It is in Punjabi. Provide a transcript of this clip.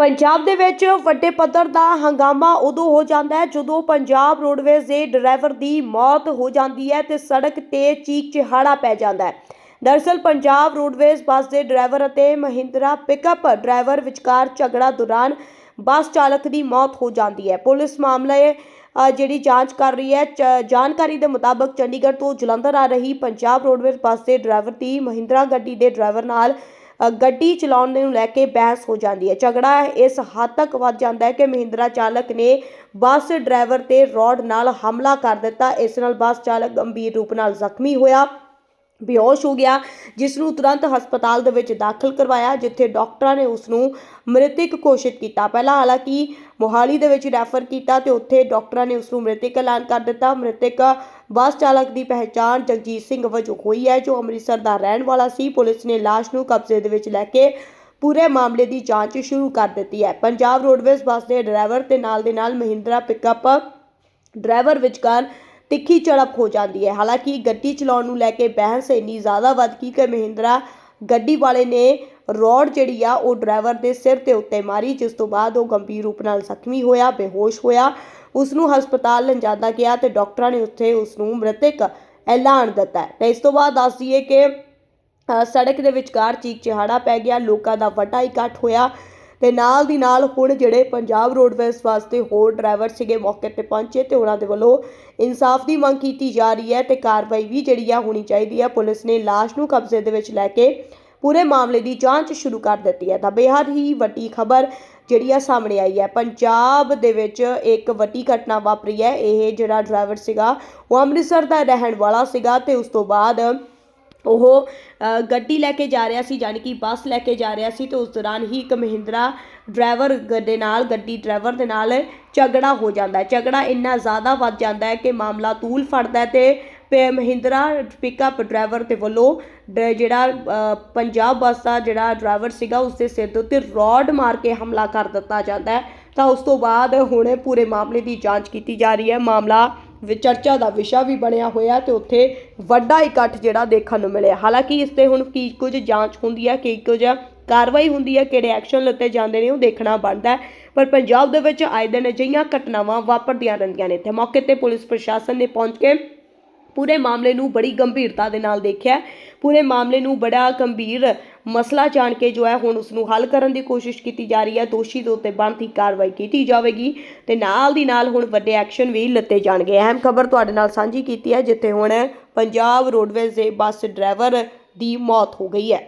ਪੰਜਾਬ ਦੇ ਵਿੱਚ ਵੱਡੇ ਪੱਧਰ ਦਾ ਹੰਗਾਮਾ ਉਦੋਂ ਹੋ ਜਾਂਦਾ ਹੈ ਜਦੋਂ ਪੰਜਾਬ ਰੋਡਵੇਜ਼ ਦੇ ਡਰਾਈਵਰ ਦੀ ਮੌਤ ਹੋ ਜਾਂਦੀ ਹੈ ਤੇ ਸੜਕ ਤੇ ਚੀਕ ਚਿਹਾੜਾ ਪੈ ਜਾਂਦਾ ਹੈ। ਦਰਅਸਲ, ਪੰਜਾਬ ਰੋਡਵੇਜ਼ ਬੱਸ ਦੇ ਡਰਾਈਵਰ ਅਤੇ ਮਹਿੰਦਰਾ ਪਿਕਅਪ ਡਰਾਈਵਰ ਵਿਚਕਾਰ ਝਗੜਾ ਦੌਰਾਨ ਬੱਸ ਚਾਲਕ ਦੀ ਮੌਤ ਹੋ ਜਾਂਦੀ ਹੈ। ਪੁਲਿਸ ਮਾਮਲੇ ਜਿਹੜੀ ਜਾਂਚ ਕਰ ਰਹੀ ਹੈ, ਚ- ਜਾਣਕਾਰੀ ਦੇ ਮੁਤਾਬਕ ਚੰਡੀਗੜ੍ਹ ਤੋਂ ਜਲੰਧਰ ਆ ਰਹੀ ਪੰਜਾਬ ਰੋਡਵੇਜ਼ ਬੱਸ ਦੇ ਡਰਾਈਵਰ ਦੀ ਮਹਿੰਦਰਾ ਗੱਡੀ ਦੇ ਡਰਾਈਵਰ ਨਾਲ ਗੱਡੀ ਚਲਾਉਣ ਨੂੰ ਲੈ ਕੇ ਬਹਿਸ ਹੋ ਜਾਂਦੀ ਹੈ। ਝਗੜਾ ਇਸ ਹੱਦ ਤੱਕ ਵੱਧ ਜਾਂਦਾ ਹੈ ਕਿ ਮਹਿੰਦਰਾ ਚਾਲਕ ਨੇ ਬੱਸ ਡਰਾਈਵਰ ਤੇ ਰੋਡ ਨਾਲ ਹਮਲਾ ਕਰ ਦਿੱਤਾ। ਇਸ ਨਾਲ ਬੱਸ ਚਾਲਕ ਗੰਭੀਰ ਰੂਪ ਨਾਲ ਜ਼ਖਮੀ ਹੋਇਆ। ਬੇਹੋਸ਼ ਹੋ ਗਿਆ ਜਿਸ ਨੂੰ ਤੁਰੰਤ ਹਸਪਤਾਲ ਦੇ ਵਿੱਚ ਦਾਖਲ ਕਰਵਾਇਆ, ਜਿੱਥੇ ਡਾਕਟਰਾਂ ਨੇ ਉਸ ਨੂੰ ਮ੍ਰਿਤਕ ਘੋਸ਼ਿਤ ਕੀਤਾ। ਪਹਿਲਾਂ ਹਾਲਾਂਕਿ ਮੋਹਾਲੀ ਦੇ ਵਿੱਚ ਰੈਫਰ ਕੀਤਾ ਤੇ ਉੱਥੇ ਡਾਕਟਰਾਂ ਨੇ ਉਸ ਨੂੰ ਮ੍ਰਿਤਕ ਐਲਾਨ ਕਰ ਦਿੱਤਾ। ਮ੍ਰਿਤਕ ਬੱਸ ਚਾਲਕ ਦੀ ਪਹਿਚਾਣ ਜਗਜੀਤ ਸਿੰਘ ਵਜੋਂ ਹੋਈ ਹੈ, ਜੋ ਅੰਮ੍ਰਿਤਸਰ ਦਾ ਰਹਿਣ ਵਾਲਾ ਸੀ। ਪੁਲਿਸ ਨੇ ਲਾਸ਼ ਨੂੰ ਕਬਜ਼ੇ ਦੇ ਵਿੱਚ ਲੈ ਕੇ ਪੂਰੇ ਮਾਮਲੇ ਦੀ ਜਾਂਚ ਸ਼ੁਰੂ ਕਰ ਦਿੱਤੀ ਹੈ। ਪੰਜਾਬ ਰੋਡਵੇਜ਼ ਬੱਸ ਦੇ ਡਰਾਈਵਰ ਤੇ ਨਾਲ ਦੇ ਨਾਲ ਮਹਿੰਦਰਾ ਪਿਕਅਪ ਡਰਾਈਵਰ ਵਿਚਕਾਰ ਤਿੱਖੀ ਝੜਪ ਹੋ ਜਾਂਦੀ ਹੈ। ਹਾਲਾਂਕਿ ਗੱਡੀ ਚਲਾਉਣ ਨੂੰ ਲੈ ਕੇ ਬਹਿਸ ਇੰਨੀ ਜ਼ਿਆਦਾ ਵੱਧ ਗਈ ਕਿ ਮਹਿੰਦਰਾ ਗੱਡੀ ਵਾਲੇ ਨੇ ਰੋਡ ਜਿਹੜੀ ਆ, ਉਹ ਡਰਾਈਵਰ ਦੇ ਸਿਰ ਤੇ ਉੱਤੇ ਮਾਰੀ, ਜਿਸ ਤੋਂ ਬਾਅਦ ਉਹ ਗੰਭੀਰ ਰੂਪ ਨਾਲ ਜ਼ਖਮੀ ਹੋਇਆ, ਬੇਹੋਸ਼ ਹੋਇਆ। ਉਸ ਨੂੰ ਹਸਪਤਾਲ ਲਿਜਾਂਦਾ ਗਿਆ ਤੇ ਡਾਕਟਰਾਂ ਨੇ ਉੱਥੇ ਉਸ ਨੂੰ ਮ੍ਰਿਤਕ ਐਲਾਨ ਦਿੱਤਾ ਹੈ। ਤੇ ਇਸ ਤੋਂ ਬਾਅਦ ਦੱਸ ਦਈਏ ਕਿ ਸੜਕ ਦੇ ਵਿਚਕਾਰ ਚੀਕ ਚਿਹਾੜਾ ਪੈ ਗਿਆ। ਲੋਕਾਂ ਦਾ ਵੱਡਾ ਇਕੱਠ ਹੋਇਆ। ਤੇ ਨਾਲ ਦੀ ਨਾਲ ਹੁਣ ਜਿਹੜੇ ਪੰਜਾਬ ਰੋਡਵੇਜ਼ ਵਾਸਤੇ ਹੋਰ ਡਰਾਈਵਰ ਸੀਗੇ ਮੌਕੇ ਤੇ ਪਹੁੰਚੇ ਤੇ ਉਹਨਾਂ ਦੇ ਵੱਲੋਂ ਇਨਸਾਫ ਦੀ ਮੰਗ ਕੀਤੀ ਜਾ ਰਹੀ ਹੈ ਤੇ ਕਾਰਵਾਈ ਵੀ ਜਿਹੜੀ ਆ ਹੋਣੀ ਚਾਹੀਦੀ ਹੈ। ਪੁਲਿਸ ਨੇ ਲਾਸ਼ ਨੂੰ ਕਬਜ਼ੇ ਦੇ ਵਿੱਚ ਲੈ ਕੇ ਪੂਰੇ ਮਾਮਲੇ ਦੀ ਜਾਂਚ ਸ਼ੁਰੂ ਕਰ ਦਿੱਤੀ ਹੈ। ਤਾਂ ਬੇਹੱਦ ਹੀ ਵੱਡੀ ਖਬਰ ਜਿਹੜੀ ਆ ਸਾਹਮਣੇ ਆਈ ਹੈ। ਪੰਜਾਬ ਦੇ ਵਿੱਚ ਇੱਕ ਵੱਡੀ ਘਟਨਾ ਵਾਪਰੀ ਹੈ। ਇਹ ਜਿਹੜਾ ਡਰਾਈਵਰ ਸੀਗਾ, ਉਹ ਅੰਮ੍ਰਿਤਸਰ ਦਾ ਰਹਿਣ ਵਾਲਾ ਸੀਗਾ ਤੇ ਉਸ ਤੋਂ ਬਾਅਦ ਉਹ ਗੱਡੀ ਲੈ ਕੇ ਜਾ ਰਿਹਾ ਸੀ ਯਾਨੀ ਕਿ ਬੱਸ ਲੈ ਕੇ ਜਾ ਰਿਹਾ ਸੀ ਅਤੇ ਉਸ ਦੌਰਾਨ ਹੀ ਇੱਕ ਮਹਿੰਦਰਾ ਡਰਾਈਵਰ ਗ- ਦੇ ਨਾਲ, ਗੱਡੀ ਡਰਾਈਵਰ ਦੇ ਨਾਲ ਝਗੜਾ ਹੋ ਜਾਂਦਾ ਝਗੜਾ ਇੰਨਾ ਜ਼ਿਆਦਾ ਵੱਧ ਜਾਂਦਾ ਹੈ ਕਿ ਮਾਮਲਾ ਤੂਲ ਫੜਦਾ ਅਤੇ ਤੇ ਪੇ- ਮਹਿੰਦਰਾ ਪਿਕਅਪ ਡਰਾਈਵਰ ਦੇ ਵੱਲੋਂ ਡ- ਜਿਹੜਾ ਪੰਜਾਬ ਬੱਸ ਦਾ ਜਿਹੜਾ ਡਰਾਈਵਰ ਸੀਗਾ ਉਸ ਦੇ ਸਿਰ ਦੇ ਉੱਤੇ ਰੋਡ ਮਾਰ ਕੇ ਹਮਲਾ ਕਰ ਦਿੱਤਾ ਜਾਂਦਾ ਹੈ। ਤਾਂ ਉਸ ਤੋਂ ਬਾਅਦ ਹੁਣ ਪੂਰੇ ਮਾਮਲੇ ਦੀ ਜਾਂਚ ਕੀਤੀ ਜਾ ਰਹੀ ਹੈ। ਮਾਮਲਾ ਚਰਚਾ ਦਾ ਵਿਸ਼ਾ ਵੀ ਬਣਿਆ ਹੋਇਆ ਤੇ ਉੱਥੇ ਵੱਡਾ ਇਕੱਠ ਜਿਹੜਾ ਦੇਖਣ ਨੂੰ ਮਿਲਿਆ। ਹਾਲਾਂਕਿ ਇਸ ਤੇ ਹੁਣ ਕੀ ਕੁਝ ਜਾਂਚ ਹੁੰਦੀ ਹੈ, ਕੀ ਕੁਝ ਕਾਰਵਾਈ ਹੁੰਦੀ ਹੈ, ਕਿਹੜੇ ਐਕਸ਼ਨ ਲਿੱਤੇ ਜਾਂਦੇ ਨੇ ਉਹ ਦੇਖਣਾ ਬਣਦਾ ਪਰ ਪੰਜਾਬ ਦੇ ਵਿੱਚ ਆਏ ਦਿਨ ਅਜਿਹੀਆਂ ਘਟਨਾਵਾਂ ਵਾਪਰਦੀਆਂ ਰਹਿੰਦੀਆਂ ਨੇ। ਤੇ ਮੌਕੇ ਤੇ ਪੁਲਿਸ ਪ੍ਰਸ਼ਾਸਨ ਨੇ ਪਹੁੰਚ ਕੇ ਪੂਰੇ ਮਾਮਲੇ ਨੂੰ ਬੜੀ ਗੰਭੀਰਤਾ ਦੇ ਨਾਲ ਦੇਖਿਆ ਪੂਰੇ ਮਾਮਲੇ ਨੂੰ ਬੜਾ ਗੰਭੀਰ ਮਸਲਾ ਜਾਣ ਕੇ ਜੋ ਹੈ ਹੁਣ ਉਸ ਨੂੰ ਹੱਲ ਕਰਨ ਦੀ ਕੋਸ਼ਿਸ਼ ਕੀਤੀ ਜਾ ਰਹੀ ਹੈ। ਦੋਸ਼ੀ ਦੇ ਉੱਤੇ ਬਣਦੀ ਕਾਰਵਾਈ ਕੀਤੀ ਜਾਵੇਗੀ ਤੇ ਨਾਲ ਦੀ ਨਾਲ ਹੁਣ ਵੱਡੇ ਐਕਸ਼ਨ ਵੀ ਲਿੱਤੇ ਜਾਣਗੇ। ਅਹਿਮ ਖਬਰ ਤੁਹਾਡੇ ਨਾਲ ਸਾਂਝੀ ਕੀਤੀ ਹੈ, ਜਿੱਥੇ ਹੁਣ ਪੰਜਾਬ ਰੋਡਵੇਜ਼ ਦੇ ਬੱਸ ਡਰਾਈਵਰ ਦੀ ਮੌਤ ਹੋ ਗਈ ਹੈ।